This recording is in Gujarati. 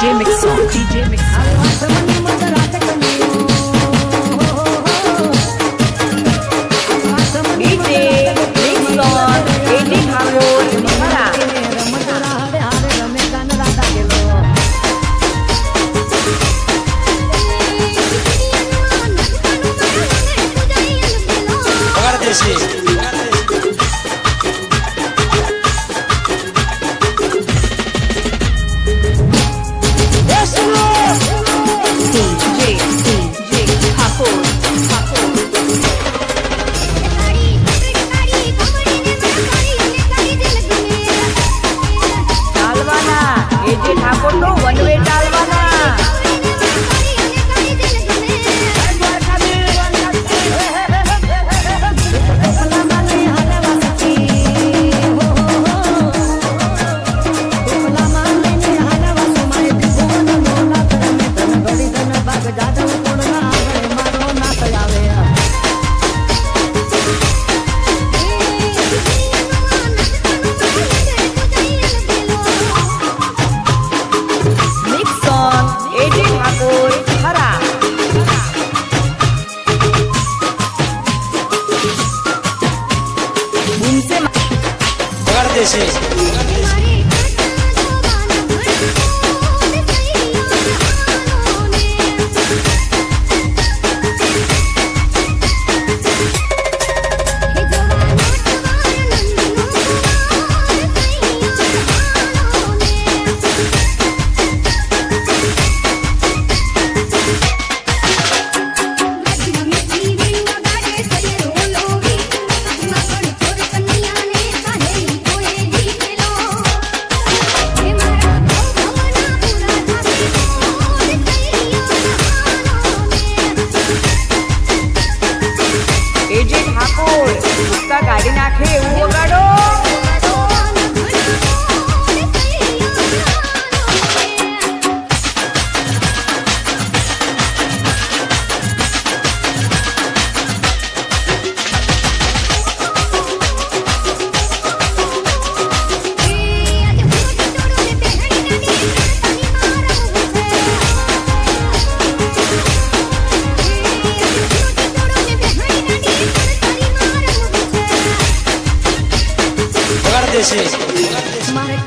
DJ Mixon. 谢谢。vocês. Thank you. Marek,